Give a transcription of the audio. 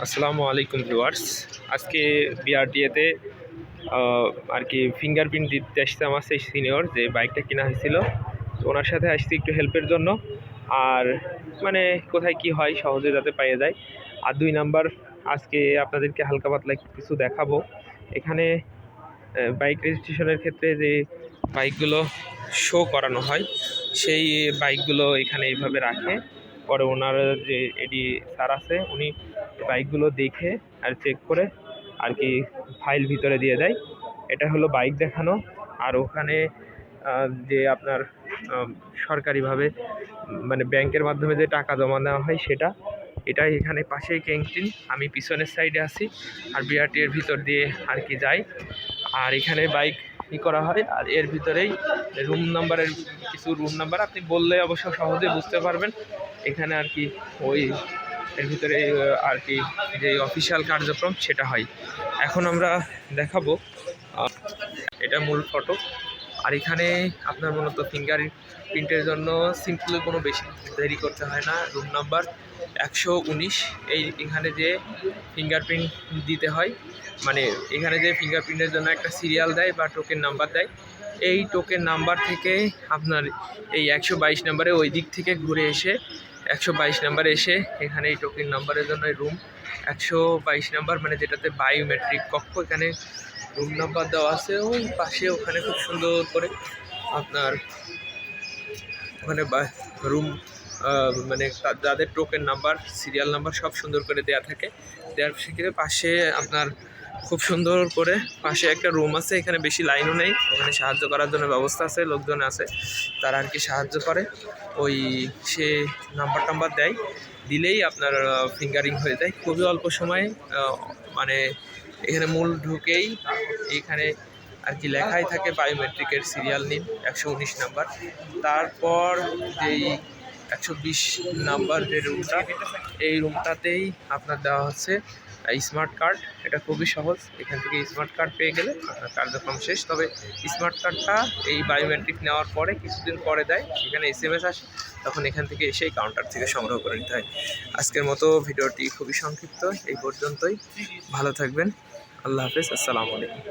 আসসালামু আলাইকুম ভিউয়ার্স। আজকে বিআরটিএতে আর কি ফিঙ্গারপ্রিন্ট দিতে আসছে আমার সেই সিনিয়র যে বাইকটা কেনা হয়েছিল। ওনার সাথে আসছি একটু হেল্পের জন্য। আর মানে কোথায় কি হয় সহজে যাতে পাইয়ে যায়। আর দুই নাম্বার, আজকে আপনাদেরকে হালকা পাতলা কিছু দেখাবো। এখানে বাইক রেজিস্ট্রেশনের ক্ষেত্রে যে বাইকগুলো শো করানো হয়, সেই বাইকগুলো এখানে এইভাবে রাখে। পরে ওনার যে এডি স্যার আছে, উনি বাইকগুলো দেখে আর চেক করে আর কি ফাইল ভিতরে দিয়ে দেয়। এটা হলো বাইক দেখানো। আর ওখানে যে আপনার সরকারিভাবে মানে ব্যাংকের মাধ্যমে যে টাকা জমা নেওয়া হয় সেটা, এটাই এখানে পাশেই ক্যান্টিন। আমি পিছনের সাইডে আছি আর বিআরটি এর ভিতর দিয়ে আর কি যাই। আর এখানে বাইক ই করা হয় আর এর ভিতরেই রুম নাম্বারের কিছু রুম নাম্বার আপনি বললে অবশ্য সহজে বুঝতে পারবেন। এখানে আর কি ওই এর ভিতরে আর কি যে অফিসিয়াল কার্যক্রম সেটা হয়। এখন আমরা দেখাবো এটা মূল ফটো। আর এখানে আপনার মূলত ফিঙ্গার প্রিন্টের জন্য সিম্পলি কোনো বেশি দেরি করতে হয় না রুম নাম্বার একশো উনিশ। এই এখানে যে ফিঙ্গারপ্রিন্ট দিতে হয় মানে এখানে যে ফিঙ্গারপ্রিন্টের জন্য একটা সিরিয়াল দেয় বা টোকেন নাম্বার দেয় এই টোকেন নাম্বার থেকে আপনার এই একশো বাইশ নাম্বারে ওই দিক থেকে ঘুরে এসে, একশো বাইশ নাম্বারে এসে এখানে এই টোকেন নাম্বারের জন্য রুম একশো বাইশ নাম্বার মানে যেটাতে বায়োমেট্রিক কক্ষ, এখানে রুম নাম্বার দেওয়া আছে, ওই পাশে ওখানে খুব সুন্দর করে আপনার ওখানে রুম মানে যাদের টোকেন নাম্বার সিরিয়াল নাম্বার সব সুন্দর করে দেয়া থাকে দেওয়ার সেক্ষেত্রে পাশে আপনার খুব সুন্দর করে পাশে একটা রুম আছে, এখানে বেশি লাইনও নেই। ওখানে সাহায্য করার জন্য ব্যবস্থা আছে, লোকজন আছে, তারা আর কি সাহায্য করে। ওই সে নাম্বার টাম্বার দেয়, দিলেই আপনার ফিঙ্গারিং হয়ে যায়। খুবই অল্প সময়ে মানে এখানে মূল ঢুকেই এখানে আর কি লেখাই থাকে বায়োমেট্রিকের সিরিয়াল নিন একশো উনিশ নাম্বার। তারপর যেই একশো বিশ নাম্বার যে রুমটা এই রুমটাতেই আপনার দেওয়া হচ্ছে স্মার্ট কার্ড এটা খুবই সহজ। এখান থেকে স্মার্ট কার্ড পেয়ে গেলে আপনার কার্যক্রম শেষ। তবে স্মার্ট কার্ডটা এই বায়োমেট্রিক নেওয়ার পরে কিছুদিন পরে দেয়। সেখানে এস এম এস আসে। তখন এখান থেকে এসেই কাউন্টার থেকে সংগ্রহ করে নিতে হয়। আজকের মতো ভিডিওটি খুবই সংক্ষিপ্ত। এই পর্যন্তই। ভালো থাকবেন। আল্লাহ হাফেজ। আসসালামু আলাইকুম।